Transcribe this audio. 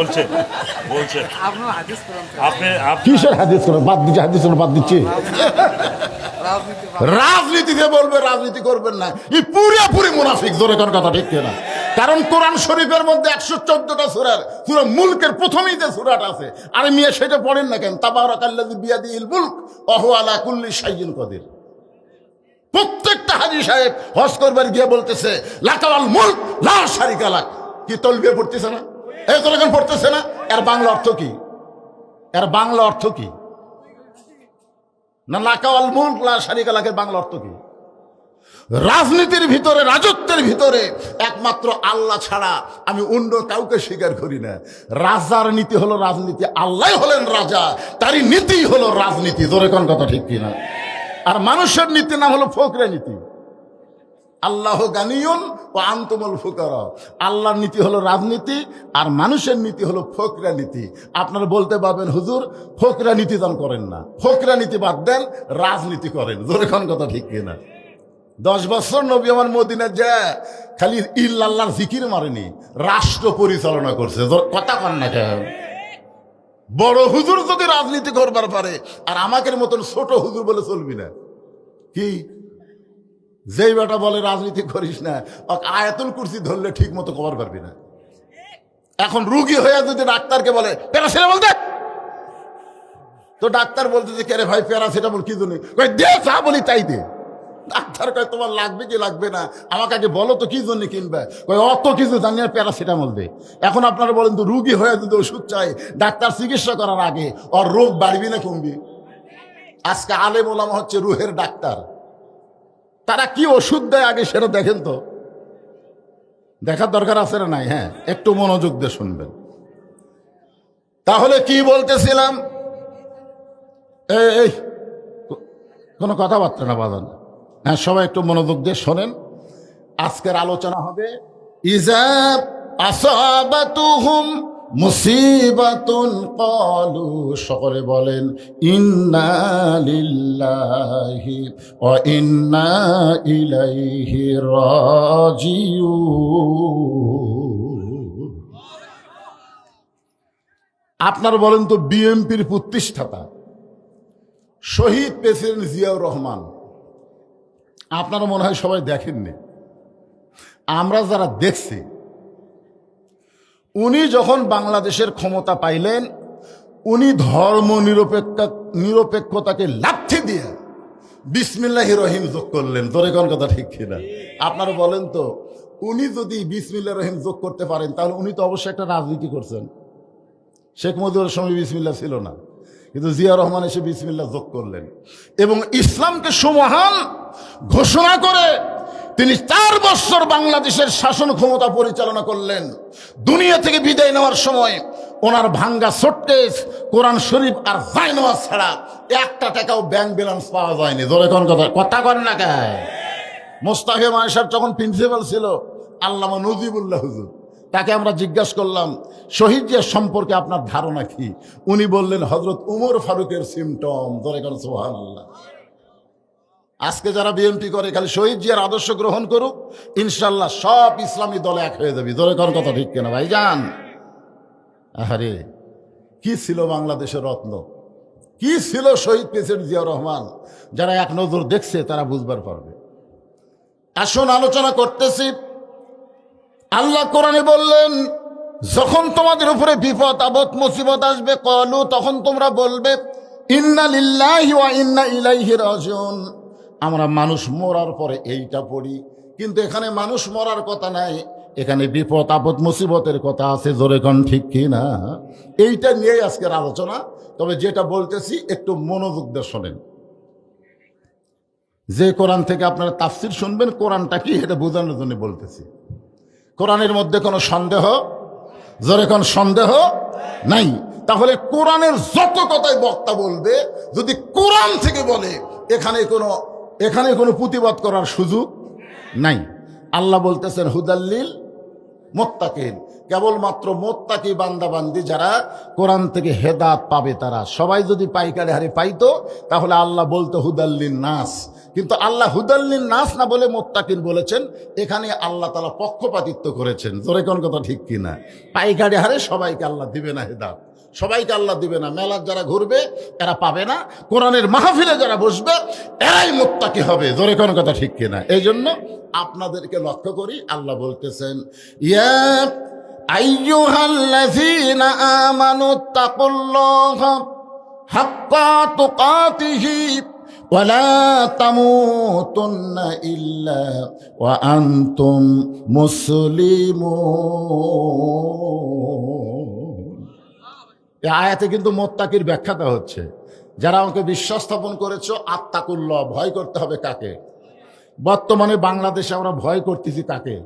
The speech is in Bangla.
বলছে বলছে। করেন আপনি আপনি কিসের হাদিস করে বাদ দিচ্ছে হাদিস বাদ দিচ্ছি। রাজনীতি রাজনীতিতে বলবে রাজনীতি করবেন না। এই পুরোপুরি মুনাফিক জোরে কোন কথা ঠিক না কারণ কোরআন শরীফের মধ্যে একশো চোদ্দটা সুরার সুরা মুলকের প্রথমেই যে সুরাটা আছে আরে মিয়া সেটা পড়েন না কেন? তাবারাকাল্লাযী বিয়াদিহিল মুলক ওয়া হুয়া আলা কুল্লি শাইইন কদির। প্রত্যেকটা হাজি সাহেব হজ করবার গিয়ে বলতেছে লাকাল মুলক লা শারিকা লাক। কি তলবিয়ে পড়তেছে না? এই এখন পড়তেছে না। এর বাংলা অর্থ কি? এর বাংলা অর্থ কি? না লাকাওয়াল মুলক, লা শারিকা লাকের বাংলা অর্থ কি? রাজনীতির ভিতরে, রাজত্বের ভিতরে একমাত্র আল্লাহ ছাড়া আমি অন্য কাউকে স্বীকার করি না। রাজার নীতি হলো রাজনীতি, আল্লাহ হলেন রাজা, তারই নীতি হলো রাজনীতি। তোর কোন কথা ঠিক কিনা? আর মানুষের নীতি না হলো ফকরে নীতি। আল্লাহ গানিয়ন ও আন্তমল ফুকর। আল্লাহর নীতি হলো রাজনীতি আর মানুষের নীতি হলো ফকরা নীতি। আপনারা বলতে পারবেন, হুজুর, ফোকরা নীতি দান করেন না। ফোকরা নীতি বাদ দেন, রাজনীতি করেন। জোরে কোন কথা ঠিক কিনা? দশ বছর নবী আমার মদিনা যা খালি ইল্লাল্লাহর জিকির মারেনি, রাষ্ট্র পরিচালনা করছে। কথা কন না কেন? বড় হুজুর যদি রাজনীতি করবার পারে, আর আমাদের মতন ছোট হুজুর বলে চলবি না। কি? যেই বেটা বলে, রাজনীতি করিস না আয়াতুল কুরসি ধরলে ঠিক মতো কভার পারবি না। এখন রুগী হয়ে যদি ডাক্তারকে বলে, প্যারাসিটামল দে। তো ডাক্তার বলতে যে কেরে ভাই, প্যারাসিটামল কি জন্য? দে যা বলি তাই দে। ডাক্তার কয়, তোমার লাগবে কি লাগবে না? আমাকে আগে বলো তো কি জন্য কিনবে? কই অত কিছু জানি না, প্যারাসিটামল দে। এখন আপনারা বলেন তো, রুগী হয়ে যদি ওষুধ চাই ডাক্তার চিকিৎসা করার আগে ওর রোগ বাড়বি না কমবি? আজকে আলেম ওলামা হচ্ছে রুহের ডাক্তার। তারা কি ওষুধ দেয় আগে সেটা দেখেন তো। দেখার দরকার আছে না নাই? হ্যাঁ একটু মনোযোগ দিয়ে শুনবেন। তাহলে কি বলতেছিলাম? এই কোনো কথাবার্তা না, বাজান। হ্যাঁ সবাই একটু মনোযোগ দিয়ে শোনেন। আজকের আলোচনা হবে ইজাব আসাবাতুহুম মুসিবাতুন কলু সকলে বলেন, ইন্না লিল্লাহি ওয়া ইন্না ইলাইহি রাজিউন। আপনার বলেন তো বিএনপির প্রতিষ্ঠাতা, শহীদ প্রেসিডেন্ট জিয়াউর রহমান। আপনারা মনে হয় সবাই দেখেননি। আমরা যারা দেখছি উনি যখন বাংলাদেশের ক্ষমতা পাইলেন, উনি ধর্ম নিরপেক্ষ, নিরপেক্ষতাকে লাথি দিয়ে বিসমিল্লাহি রহিম যোগ করলেন। কোন কথা ঠিক কিনা? আপনারা বলেন তো, উনি যদি বিসমিল্লা রহিম যোগ করতে পারেন, তাহলে উনি তো অবশ্যই একটা রাজনীতি করছেন। শেখ মুজিবুর সময় বিসমিল্লা ছিল না, কিন্তু জিয়া রহমান এসে বিসমিল্লা যোগ করলেন। এবং ইসলামকে সুমহান ঘোষণা করে তিনি চার বছর বাংলাদেশের শাসন ক্ষমতা পরিচালনা করলেন। দুনিয়া থেকে বিদায় নেওয়ার সময় ওনার ভাঙ্গা সোটকেস কোরআন শরীফ আর জায়নামাজ ছাড়া একটা টাকাও ব্যাংক ব্যালেন্স পাওয়া যায়নি। ধরে কোন কথা? কথা কন না গায় মোস্তাফে মায়েশার যখন প্রিন্সিপাল ছিল, আল্লামা নজিবুল্লাহ হুজুর, তাকে আমরা জিজ্ঞাসা করলাম, শহীদ জিয়া সম্পর্কে আপনার ধারণা কি? উনি বললেন হজরত উমর ফারুকের সিমটম ধরে কেন সোহান আল্লাহ আজকে যারা বিএনপি করে, খালি শহীদ জিয়ার আদর্শ গ্রহণ করুক, ইনশাল্লাহ সব ইসলামী দলে এক হয়ে যাবে। দলে কর কথা ঠিক কেনা ভাই যান আহারে, কি ছিল বাংলাদেশের রত্ন? কি ছিল শহীদ প্রেসিডেন্ট জিয়া রহমান? যারা এক নজর দেখছে, তারা বুঝবার পারবে। আসুন, আলোচনা করতেছি। আল্লাহ কোরআনে বললেন, যখন তোমাদের উপরে বিপদ আপদ মুসিবত আসবে, কলু, তখন তোমরা বলবে, ইন্না লিল্লাহি ওয়া ইন্না ইলাইহি রাজিউন। আমরা মানুষ মরার পরে এইটা পড়ি। কিন্তু এখানে মানুষ মরার কথা নাই, এখানে বিপদ, আপদ, মুসিবতের কথা আছে, জোরে কন ঠিক কি না এইটা নিয়েই আজকের আলোচনা। তবে যেটা বলতেছি, একটু মনোযোগ দিয়ে শোনেন। যে কোরআন থেকে আপনারা তাফসির শুনবেন, কোরআনটা কি এটা বোঝানোর জন্য বলতেছি। কোরআনের মধ্যে কোনো সন্দেহ? জোরে কোন সন্দেহ? নাই। তাহলে কোরআনের যত কথাই বক্তা বলবে, যদি কোরআন থেকে বলে, এখানে কোনো এখানে কোনো প্রতিবাদ করার সুযোগ নাই। আল্লাহ বলতেছেন, হুদাল্লিল মোত্তাকিন। কেবলমাত্র মোত্তাকি বান্দাবান্দি যারা কোরআন থেকে হেদাত পাবে তারা। সবাই যদি পাইকারি হারে পাইতো, তাহলে আল্লাহ বলতো হুদাল্লিন নাস। কিন্তু আল্লাহ হুদাল্লিন নাস না বলে মোত্তাকিন বলেছেন, এখানে আল্লাহ তালা পক্ষপাতিত্ব করেছেন। জোরে কোন কথা ঠিক কিনা? পাইকারি হারে সবাইকে আল্লাহ দিবে না হেদাত সবাইকে আল্লাহ দিবে না। মেলার যারা ঘুরবে, এরা পাবে না। কোরআনের মাহফিলে যারা বসবে, এরাই মোত্তাকি হবে? জোরে কোন কথা ঠিক কিনা? এই জন্য আপনাদেরকে লক্ষ্য করি। আল্লাহ বলতেছেন, ইয়া আইয়ুহাল্লাযীনা আমানু তাকুল্লাহা হাক্কা তুকাতিহি তামুতুন্না ইল্লা ওয়া আনতুম মুসলিমুন। আয়াতে কিন্তু মোত্তাকির ব্যাখ্যাটা হচ্ছে, যারা আমাকে বিশ্বাস স্থাপন করেছ, আত্মাকুল্ল, ভয় করতে হবে কাকে? বর্তমানে বাংলাদেশে আমরা ভয় করতেছি কাকে?